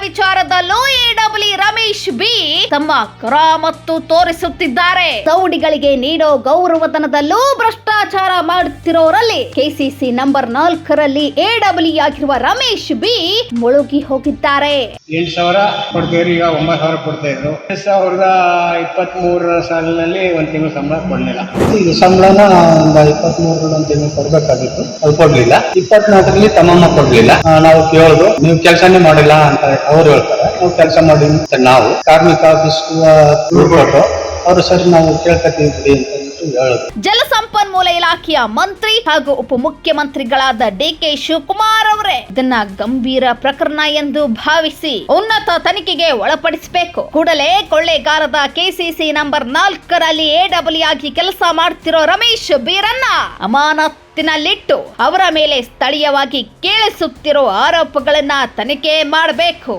ವಿಚಾರದಲ್ಲೂ ಎಡಬ್ಲ್ಯೂ ರಮೇಶ್ ಬಿ ತಮ್ಮ ಕರಾಮತ್ತು ತೋರಿಸುತ್ತಿದ್ದಾರೆ. ಸೌಡಿಗಳಿಗೆ ನೀಡೋ ಗೌರವಧನದಲ್ಲೂ ಭ್ರಷ್ಟಾಚಾರ ಮಾಡುತ್ತಿರೋರಲ್ಲಿ ಕೆಸಿಸಿ ನಂಬರ್ ನಾಲ್ಕರಲ್ಲಿ ಎಡಬ್ಲ್ಯೂ ಆಗಿರುವ ರಮೇಶ್ ಬಿ ಮುಳುಗಿ ಹೋಗಿದ್ದಾರೆ. ಎಂಟು ಸಾವಿರ ಕೊಡ್ತೀವ್ರಿ ಈಗ ಒಂಬತ್ತು ಸಾವಿರ ಕೊಡ್ತಾ ಇದ್ರು ಎರಡ್ ಸಾವಿರದ ಇಪ್ಪತ್ತ್ ಮೂರರ ಸಾಲಿನಲ್ಲಿ ಒಂದು ತಿಂಗಳು ಸಂಬಳ ಕೊಡಲಿಲ್ಲ. ಈಗ ಸಂಬಳನ ಒಂದು ಇಪ್ಪತ್ಮೂರರಲ್ಲಿ ಒಂದು ತಿಂಗಳು ಕೊಡ್ಬೇಕಾಗಿತ್ತು. ಅದು ಕೊಡ್ಲಿಲ್ಲ. ಇಪ್ಪತ್ನಾಲ್ಕರಲ್ಲಿ ತಮ್ಮಮ್ಮ ಕೊಡ್ಲಿಲ್ಲ. ಆ, ನಾವು ಕೇಳೋದು ನೀವು ಕೆಲಸನೇ ಮಾಡಿಲ್ಲ ಅಂತ ಅವ್ರು ಹೇಳ್ತಾರೆ. ನಾವು ಕೆಲಸ ಮಾಡಿ ಅಂತ ನಾವು ಕಾರ್ಮಿಕ ಆಫೀಸ್ ಅವರು ಸರಿ ನಾವು ಕೇಳ್ಕೊತೀವಿ ಜಲಸಂಪನ್ಮೂಲ ಇಲಾಖೆಯ ಮಂತ್ರಿ ಹಾಗೂ ಉಪಮುಖ್ಯಮಂತ್ರಿಗಳಾದ ಡಿಕೆ ಶಿವಕುಮಾರ್ ಅವರೇ ಇದನ್ನ ಗಂಭೀರ ಪ್ರಕರಣ ಎಂದು ಭಾವಿಸಿ ಉನ್ನತ ತನಿಖೆಗೆ ಒಳಪಡಿಸಬೇಕು. ಕೂಡಲೇ ಕೊಳ್ಳೆಗಾರದ ಕೆಸಿಸಿ ನಂಬರ್ ನಾಲ್ಕರಲ್ಲಿ ಎಡಬ್ಲ್ಯೂ ಆಗಿ ಕೆಲಸ ಮಾಡ್ತಿರೋ ರಮೇಶ್ ಬೀರನ್ನ ಅಮಾನತ್ತಿನಲ್ಲಿಟ್ಟು ಅವರ ಮೇಲೆ ಸ್ಥಳೀಯವಾಗಿ ಕೇಳಿಸುತ್ತಿರೋ ಆರೋಪಗಳನ್ನ ತನಿಖೆ ಮಾಡಬೇಕು.